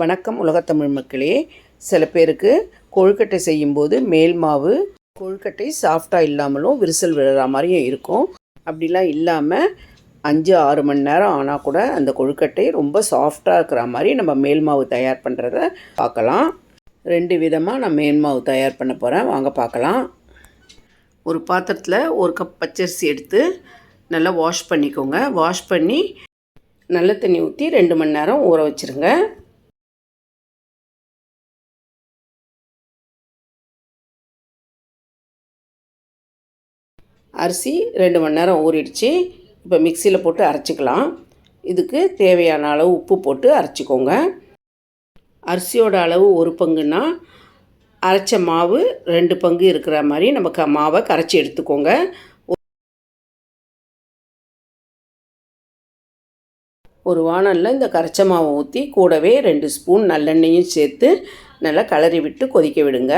வணக்கம் உலகத்தமிழ் மக்களே. சில பேருக்கு கொழுக்கட்டை செய்யும்போது மேல் மாவு கொழுக்கட்டை சாஃப்டாக இல்லாமலும் விரிசல் விழுற மாதிரியும் இருக்கும். அப்படிலாம் இல்லாமல் அஞ்சு ஆறு மணி நேரம் ஆனால் கூட அந்த கொழுக்கட்டை ரொம்ப சாஃப்டாக இருக்கிற மாதிரி நம்ம மேல் மாவு தயார் பண்ணுறத பார்க்கலாம். ரெண்டு விதமாக நான் மேல் மாவு தயார் பண்ண போகிறேன் வாங்க பார்க்கலாம். ஒரு பாத்திரத்தில் ஒரு கப் பச்சரிசி எடுத்து நல்லா வாஷ் பண்ணிக்கோங்க. வாஷ் பண்ணி நல்ல தண்ணி ஊற்றி ரெண்டு மணி நேரம் ஊற வச்சுருங்க. அரிசி ரெண்டு மணி நேரம் ஊறிடுச்சு. இப்போ மிக்சியில் போட்டு அரைச்சிக்கலாம். இதுக்கு தேவையான அளவு உப்பு போட்டு அரைச்சிக்கோங்க. அரிசியோட அளவு ஒரு பங்குன்னா அரைச்ச மாவு ரெண்டு பங்கு இருக்கிற மாதிரி நம்ம க மாவை கரைச்சி எடுத்துக்கோங்க. ஒரு வானலில் இந்த கரைச்ச மாவை ஊற்றி கூடவே ரெண்டு ஸ்பூன் நல்லெண்ணெயும் சேர்த்து நல்லா கலரி விட்டு கொதிக்க விடுங்க.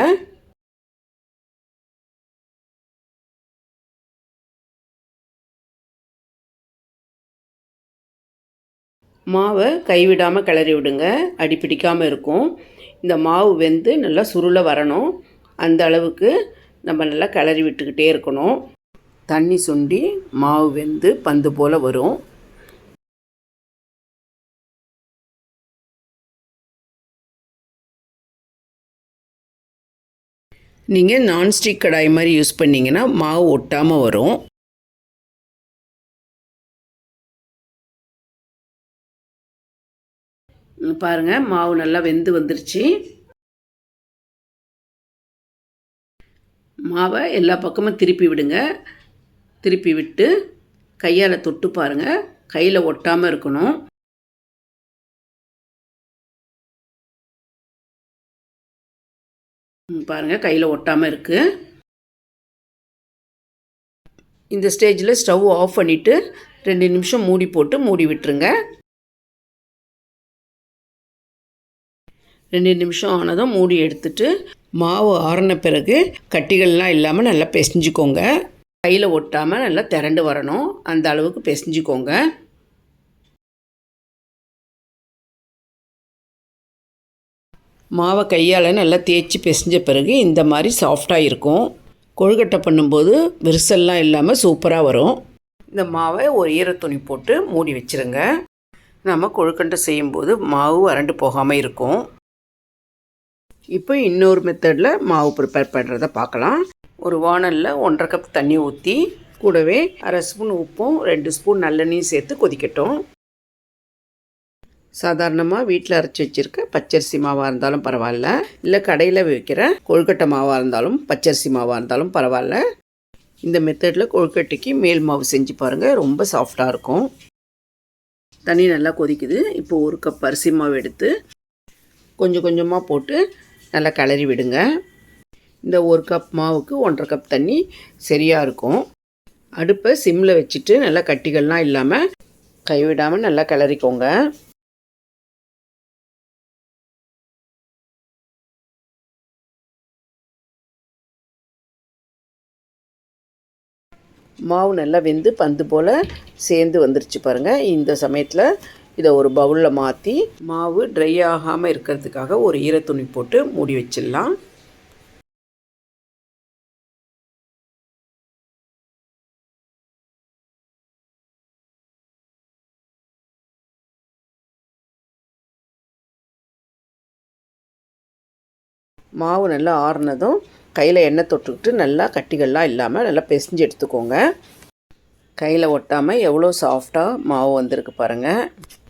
மாவை கைவிடாமல் கிளறி விடுங்க. அடி பிடிக்காமல் இருக்கும். இந்த மாவு வெந்து நல்லா சுருளை வரணும். அந்த அளவுக்கு நம்ம நல்லா கிளறி விட்டுக்கிட்டே இருக்கணும். தண்ணி சுண்டி மாவு வெந்து பந்து போல் வரும். நீங்கள் நான்ஸ்டிக் கடாய் மாதிரி யூஸ் பண்ணிங்கன்னா மாவு ஒட்டாமல் வரும். பாருங்கள் மாவு நல்லா வெந்து வந்துருச்சு. மாவை எல்லா பக்கமும் திருப்பி விடுங்க. திருப்பி விட்டு கையால் தொட்டு பாருங்கள் கையில் ஒட்டாமல் இருக்கணும். பாருங்கள் கையில் ஒட்டாமல் இருக்குது இந்த ஸ்டேஜில் ஸ்டவ் ஆஃப் பண்ணிவிட்டு ரெண்டு நிமிஷம் மூடி போட்டு மூடி விட்டுருங்க. ரெண்டு நிமிஷம் ஆனதும் மூடி எடுத்துட்டு மாவு ஆறின பிறகு கட்டிகள்லாம் இல்லாமல் நல்லா பிசைஞ்சிக்கோங்க. கையில் ஒட்டாமல் நல்லா திரண்டு வரணும். அந்த அளவுக்கு பிசைஞ்சிக்கோங்க. மாவை கையால் நல்லா தேய்ச்சி பிசைஞ்ச பிறகு இந்த மாதிரி சாஃப்டாக இருக்கும். கொழுக்கட்டை பண்ணும்போது விரிசல்லாம் இல்லாமல் சூப்பராக வரும். இந்த மாவை ஒரு ஈரத்துணி போட்டு மூடி வச்சுருங்க. நம்ம கொழுக்கட்டை செய்யும்போது மாவு வறண்டு போகாமல் இருக்கும். இப்போ இன்னொரு மெத்தடில் மாவு ப்ரிப்பேர் பண்ணுறத பார்க்கலாம். ஒரு வானலில் ஒன்றரை கப் தண்ணி ஊற்றி கூடவே அரை ஸ்பூன் உப்பும் ரெண்டு ஸ்பூன் நல்லெண்ணையும் சேர்த்து கொதிக்கட்டும். சாதாரணமாக வீட்டில் அரைச்சி வச்சுருக்க பச்சரிசி மாவாக இருந்தாலும் பரவாயில்ல. இல்லை கடையில் வைக்கிற கொழுக்கட்டை மாவாக இருந்தாலும் பச்சரிசி மாவாக இருந்தாலும் பரவாயில்ல. இந்த மெத்தடில் கொழுக்கட்டைக்கு மேல் மாவு செஞ்சு பாருங்கள் ரொம்ப சாஃப்டாக இருக்கும். தண்ணி நல்லா கொதிக்குது. இப்போ ஒரு கப் அரிசி மாவு எடுத்து கொஞ்சம் கொஞ்சமாக போட்டு நல்லா கிளறி விடுங்க. இந்த ஒரு கப் மாவுக்கு ஒன்றரை கப் தண்ணி சரியாக இருக்கும். அடுப்பை சிம்மில் வச்சுட்டு நல்லா கட்டிகள்லாம் இல்லாமல் கைவிடாமல் நல்லா கிளறிக்கோங்க. மாவு நல்லா வெந்து பந்து போல் சேர்ந்து வந்துருச்சு பாருங்கள் இந்த சமயத்தில் இதை ஒரு பவுலில் மாற்றி மாவு ட்ரை ஆகாமல் இருக்கிறதுக்காக ஒரு ஈரத்துணி போட்டு மூடி வச்சிடலாம். மாவு நல்லா ஆறுனதும் கையில் எண்ணெய் தொட்டுக்கிட்டு நல்லா கட்டிகள்லாம் இல்லாமல் நல்லா பிசைஞ்சு எடுத்துக்கோங்க. கையில் ஒட்டாமல் எவ்வளோ சாஃப்டாக மாவு வந்திருக்கு பாருங்கள்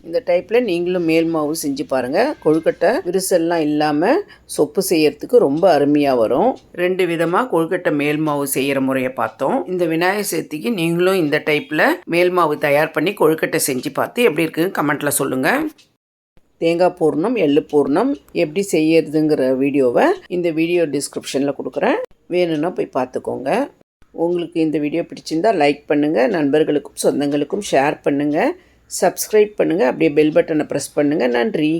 இந்த டைப்பில் நீங்களும் மேல் மாவு செஞ்சு பாருங்கள் கொழுக்கட்டை விரிசல்லாம் இல்லாமல் சொப்பு செய்யறதுக்கு ரொம்ப அருமையாக வரும். ரெண்டு விதமாக கொழுக்கட்டை மேல் மாவு செய்கிற முறையை பார்த்தோம். இந்த விநாயகர் சதுர்த்திக்கு நீங்களும் இந்த டைப்பில் மேல் மாவு தயார் பண்ணி கொழுக்கட்டை செஞ்சு பார்த்து எப்படி இருக்குன்னு கமெண்ட்டில் சொல்லுங்கள் தேங்காய் பூர்ணம் எள்ளு பூர்ணம் எப்படி செய்யறதுங்கிற வீடியோவை இந்த வீடியோ டிஸ்கிரிப்ஷனில் கொடுக்குறேன். வேணும்னா போய் பார்த்துக்கோங்க. உங்களுக்கு இந்த வீடியோ பிடிச்சிருந்தா லைக் பண்ணுங்கள் நண்பர்களுக்கும் சொந்தங்களுக்கும் ஷேர் பண்ணுங்கள் சப்ஸ்கிரைப் பண்ணுங்கள் அப்படியே பெல் பட்டனை ப்ரெஸ் பண்ணுங்கள் நன்றி.